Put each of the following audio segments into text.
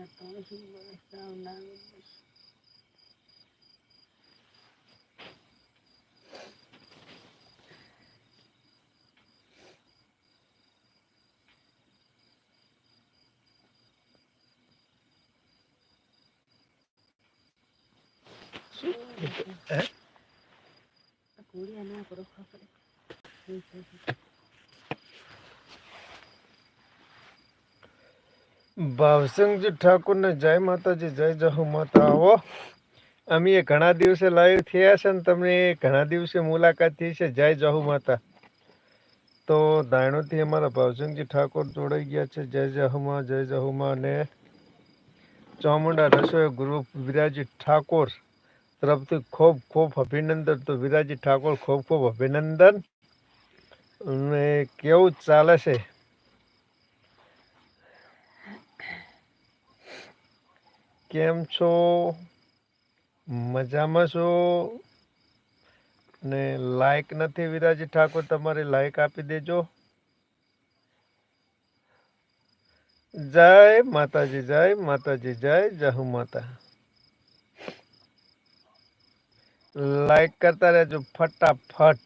એસી વર્ષ હું મેં ભાવસંગજી ઠાકોરને જય માતાજી, જય જહુ માતા આવો અમે ઘણા દિવસે લાઈવ થયા છે ને તમને ઘણા દિવસે મુલાકાત થઈ છે. જય જહુ માતા. તો દાયણોથી અમારા ભાવસિંહજી ઠાકોર જોડાઈ ગયા છે. જય જહુમાં જય જહુમાં અને ચામુંડા રસોઈ ગ્રુપ વિરાજી ઠાકોર તરફથી ખૂબ ખૂબ અભિનંદન. તો વિરાજી ઠાકોર ખૂબ ખૂબ અભિનંદન. અને કેવું ચાલે છે? કેમ છો? મજામાં છો? ને લાઈક નથી વિરાજી ઠાકોર, તમારે લાઈક આપી દેજો. જય માતાજી જય માતાજી, જય જહુ માતા. લાઈક કરતા રહેજો ફટાફટ.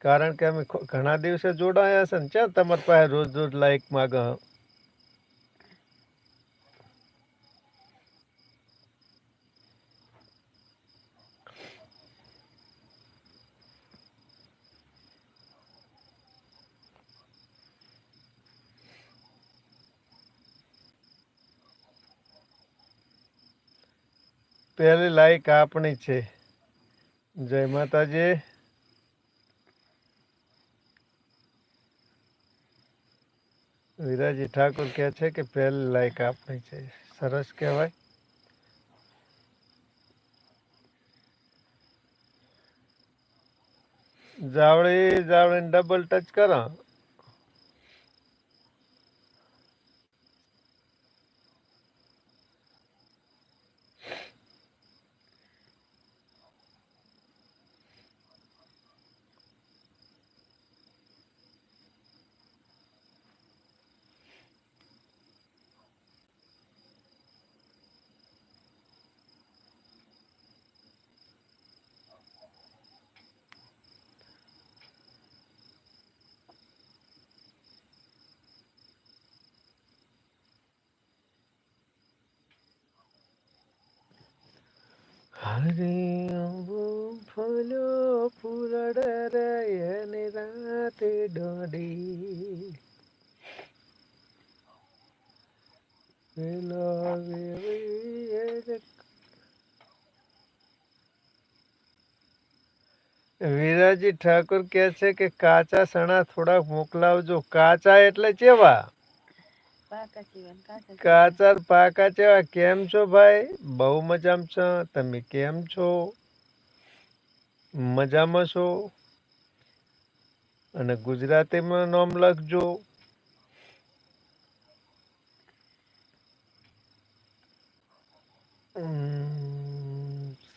કારણ કે અમે ઘણા દિવસે જોડાયા છે ને ક્યાં તમારી પાસે રોજ રોજ લાઈક માગે. પહેલી લાઈક આપણી છે. જય માતાજી. વિરાજી ઠાકોર કહે છે કે પહેલી લાઈક આપણી છે. સરસ કહેવાય. જાવળી જાવળી ડબલ ટચ કરો. એની રાતે દોડી પેલો વેવી એ જ વિરાજી ઠાકોર કહે છે કે કાચા સણા થોડાક મોકલાવજો. કાચા એટલે કેવા? પાકા જીવન કાકા કાચા ને પાકા કેવા? કેમ છો ભાઈ? બહુ મજામાં છો. તમે કેમ છો? મજામાં છો? અને ગુજરાતીમાં નામ લખજો.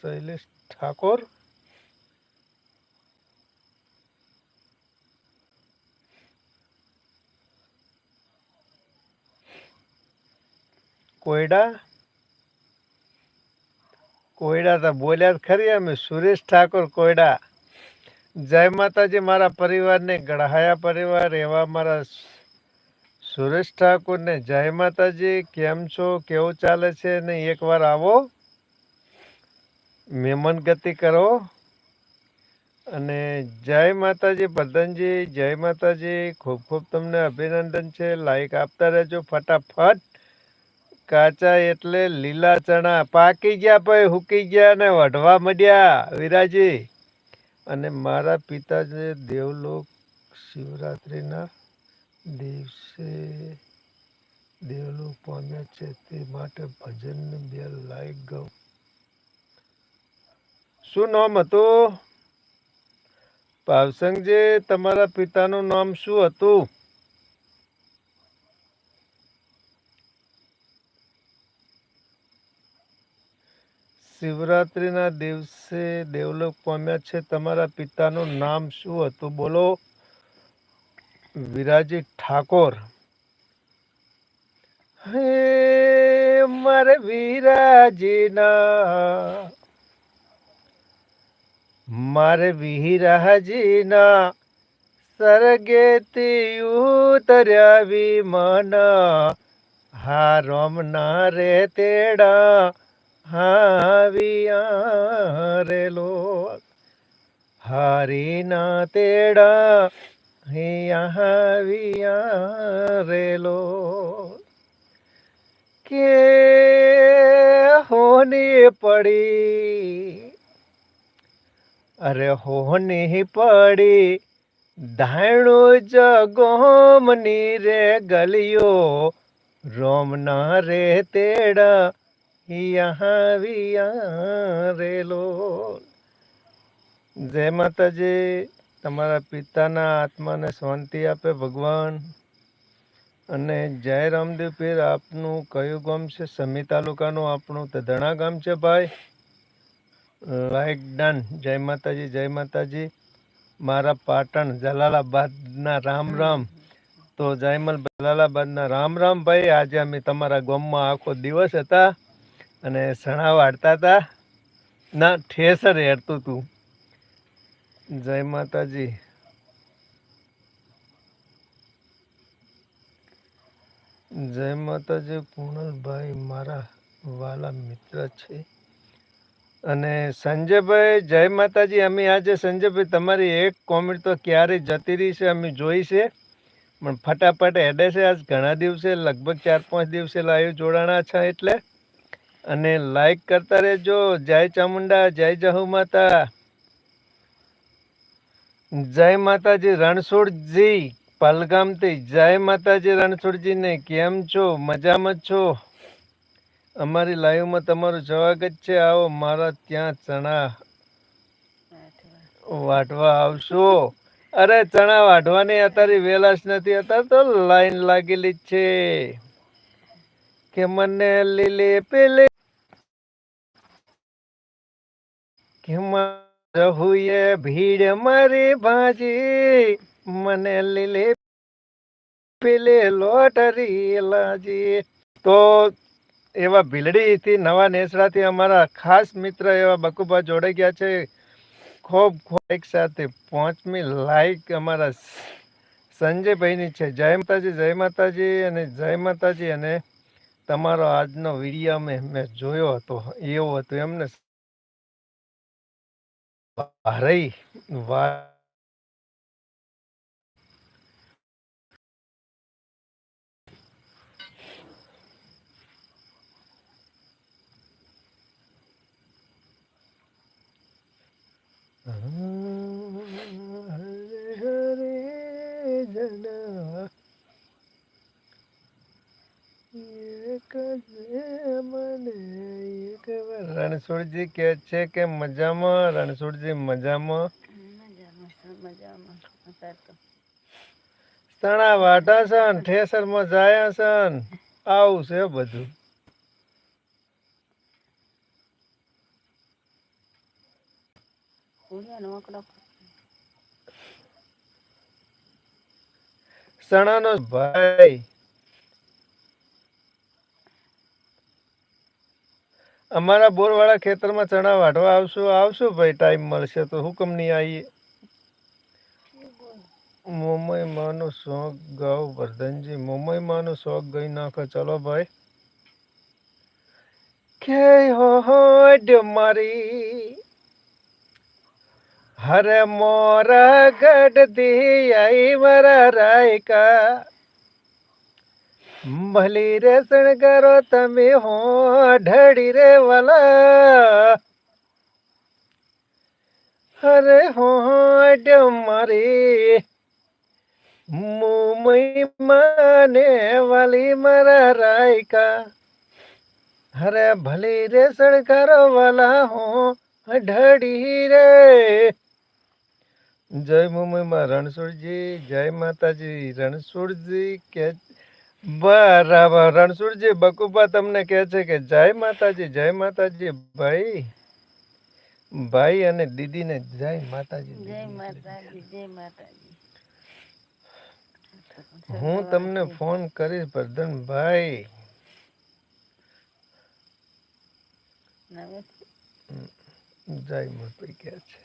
શૈલેષ ઠાકોર? કોયડા? કોયડા તો બોલ્યા ખરી અમે. સુરેશ ઠાકોર કોયડા. જય માતાજી, મારા પરિવારને ગઢાયા પરિવાર, એવા મારા સુરેશ ઠાકોરને જય માતાજી, કેમ છો? કેવું ચાલે છે? ને એકવાર આવો. મહેમાન ગતિ કરો. અને જય માતાજી પદનજી જય માતાજી. ખૂબ ખૂબ તમને અભિનંદન છે. લાઈક આપતા રહેજો ફટાફટ. કાચા એટલે લીલા ચણા. પાકી ગયા પછી હુકી ગયા ને વઢવા મળ્યા વિરાજી, અને મારા પિતાજી દેવલોક શિવરાત્રિના દિવસે દેવલોક પામ્યા છે તે માટે ભજન બે લાઈક ગૌ શું નામ હતું? ભાવસંગજી, તમારા પિતાનું નામ શું હતું? શિવરાત્રિના દિવસે દેવલોક પામ્યા છે. તમારા પિતાનું નામ શું હતું? બોલો. વિરાજી ઠાકોર. હે મારે વિરાજીના. મારે વિરાજીના. સરગેથી ઉતર્યા વિમાન. હા, રમના રે તેડા. હા વિયારેલો હરીના તેડા અહીંયા વિયારેલો કે હોની પડી? અરે હોની પડી ધાણું જગોમની રે ગલિયો. રોમના રે તેડા યહાં વિયારેલો જય માતાજી, તમારા પિતાના આત્માને શાંતિ આપે ભગવાન. અને જય રામદેવ પીર, આપનું કયું ગામ છે? સમી તાલુકાનું આપણું તધણા ગામ છે ભાઈ. Like done. જય માતાજી જય માતાજી. મારા પાટણ જલાલાબાદના રામ રામ. તો જયમલ જલાલાબાદના રામ રામ ભાઈ, આજે અમે તમારા ગામમાં આખો દિવસ હતા. અને સણા વાળતા હતા ના, ઠેસર હેરતું તું. જય માતાજી. જય માતાજી કુણલભાઈ મારા વાલા મિત્ર છે. અને સંજયભાઈ, જય માતાજી, અમે આજે સંજયભાઈ, તમારી એક કોમેન્ટ તો ક્યારે જતી રહી છે, અમે જોઈ છે. પણ ફટાફટ હેડે છે, આજ ઘણા દિવસે, લગભગ ચાર પાંચ દિવસે લાઈવ જોડાણા છે, એટલે અને લાઈક કરતા રહેજો. જય ચામુંડા, જય જહુ માતા. જય માતાજી રણછોડજી, પલગામથી. જય માતાજી રણછોડજીને, કેમ છો? મજામાં છો? અમારી લાઈવમાં તમારું સ્વાગત છે. આવો મારા ત્યાં ચણા વાટવા આવશો. અરે, ચણા વાઢવાની અત્યારે વેલાશ નથી. અત્યારે તો લાઈન લાગેલી છે. કે મને લીલે પેલે રહુએ ભીડ મારી ભાજી મને લીલે પેલે લોટરી લાજી. તો એવા ભીલડીથી નવા નેસડાથી અમારા ખાસ મિત્ર એવા બકુબા જોડાઈ ગયા છે. ખૂબ ખૂબ એક સાથે પાંચમી લાઈક અમારા સંજયભાઈની છે. જય માતાજી જય માતાજી અને જય માતાજી અને તમારો આજનો વીડિયો મેં મેં જોયો હતો, એવો હતો એમને ભારે વા હરે હરે જના એક જ મને એક વાર રણછોડજી કે છે કે મજામાં? રણછોડજી મજામાં? તણા વાટા સન ઠેસરમાં જાયા સન. આવું છે બધું. સણાનો ભાઈ અમારા બોરવાળા ખેતરમાં ચણા વાઢવા આવશું આવશું ભાઈ ટાઈમ મળશે તો હુકમ નહીં આવીએ મુંબઈ માનો શોખ ગાવ વર્ધનજી મુંબઈ માનો શોખ ગઈ નાખો. ચલો ભાઈ. કે હોડ મારી. હરે મોર ગઢ દી આઈ વરા રાયકા. ભલી રે શણગારો તમે હો ઢળી રે વાલા. હો હોડ મારી મુમઈ માને વાલી મારા રાયકા. અરે ભલી રે શણગારો વાલા હો ઢળી રે. જય મુંબઈમાં રણછોડજી, જય માતાજી, રણછોડજી કે બરાબર. રણછોડજી બકુબા તમને કહે છે કે જય માતાજી જય માતાજી ભાઈ. ભાઈ અને દીદીને જય માતાજી જય દીદી. માતાજી જય માતાજી. હું તમને ફોન કરીશ પ્રધાનભાઈ ભાઈ. જય માતા ક્યાં છે.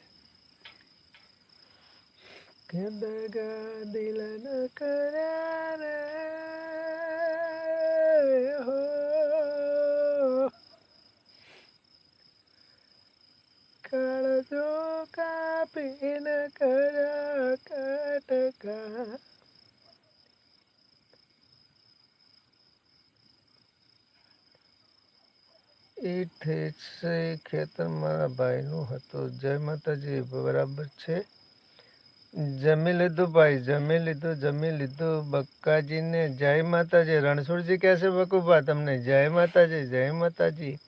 કે દગા દિલ ન કર્યા રે હો કાળજો કાપી ન કર્યા કટકા. એ છે ખેતર મારા ભાઈનું હતું. જય માતાજી, બરાબર છે? જમી લીધું ભાઈ, જમી લીધું જમી લીધું. બક્કાજીને જય માતાજી. રણછોડજી કહેશે બકુભા, તમને જય માતાજી જય માતાજી.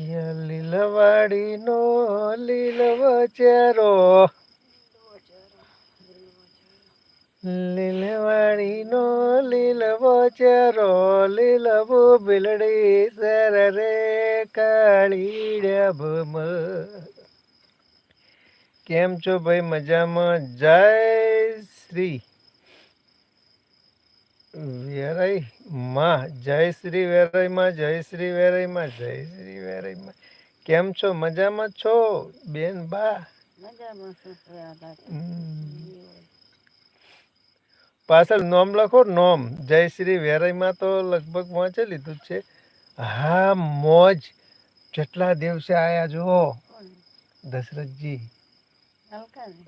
ક્યાં લીલવાડી નો લીલવો ચેરો. લીલવાડી નો લીલવો ચેરો બિલડી સર રે કાળી ભમ. કેમ છો ભાઈ મજામાં? જય શ્રી વેરાઈ માં જય શ્રી વેરાઈ માં જય શ્રી વેરાઈ માં જય શ્રી વેરાઈ માં. કેમ છો? મજામાં છો? બેન બા. પાછળ નોમ લખો નોમ. જય શ્રી વેરાઈમાં તો લગભગ વાંચે લીધું છે. હા મોજ. કેટલા દિવસે આયા જુઓ. દશરથજી.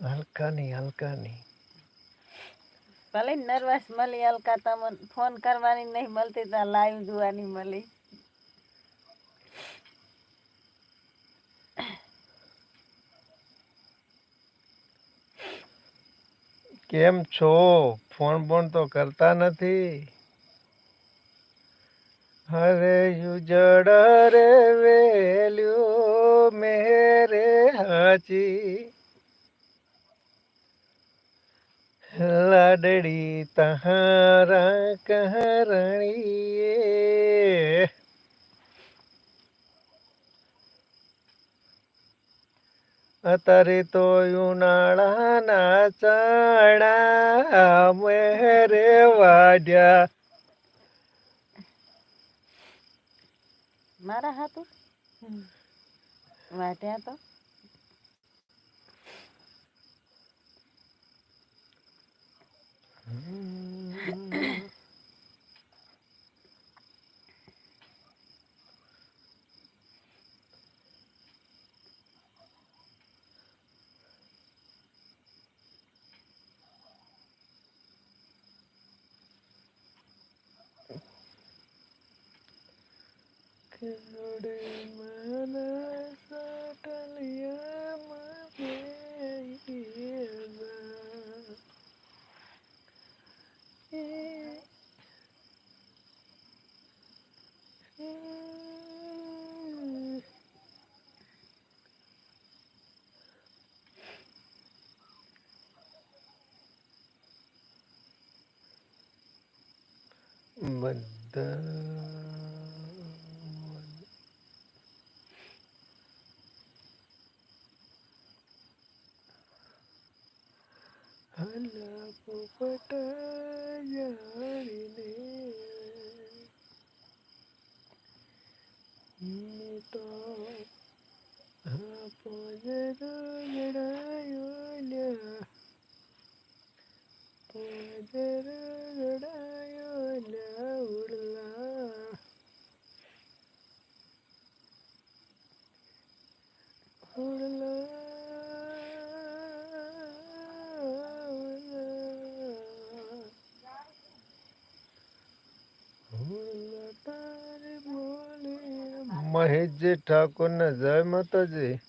હલકાની હલકાની. ભલે નર્વસ મળી, અલકા તમને ફોન કરવાની નહીં મળતી, તો લાઈવ જોવાની મળી. કેમ છો? ફોન બોન તો કરતા નથી. હરે યુજડ રે વેલ્યુ, મેરે હાચી. લાડડી તહારા કહરણીએ. અત્યારે તો ઉનાળાના ચણા મેરે વાડ્યા મારા હાથું? વાટ્યા તો? Good. બધા હલા પોપટ જાણીને હું તો હા પોજર જડાયો લ્યા પોજર જડાયો લ્યા ઉડલા મહેશજી ઠાકોર ને જય માતાજી.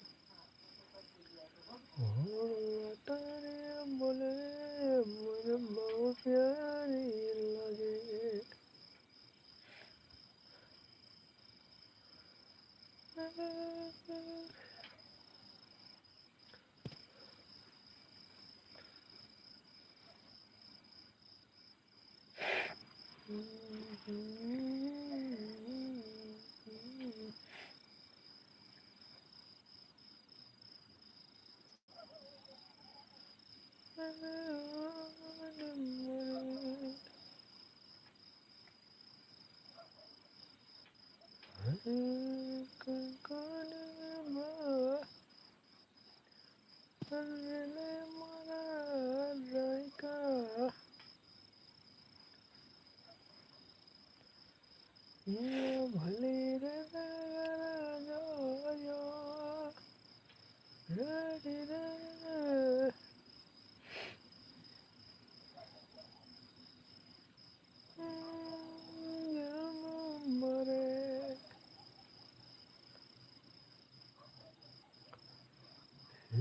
Mm-hmm.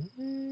ભલે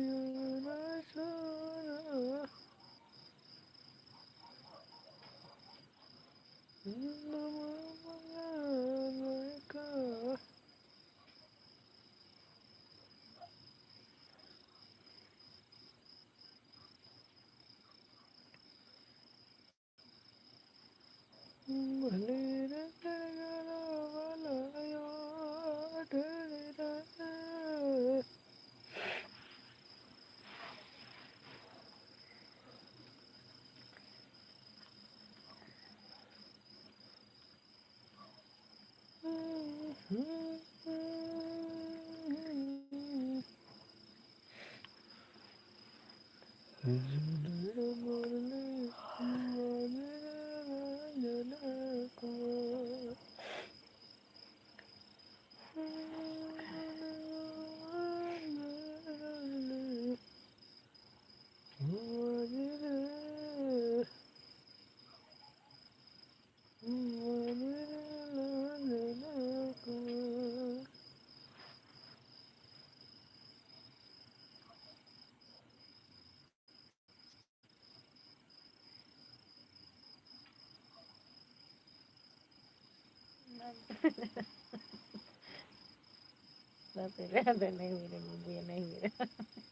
રાતે રાતે નહીં વીરે બુબુએ નહીં વીરે અશ્વિની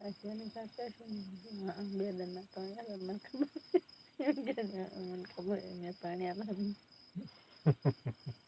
ત્રણ આવે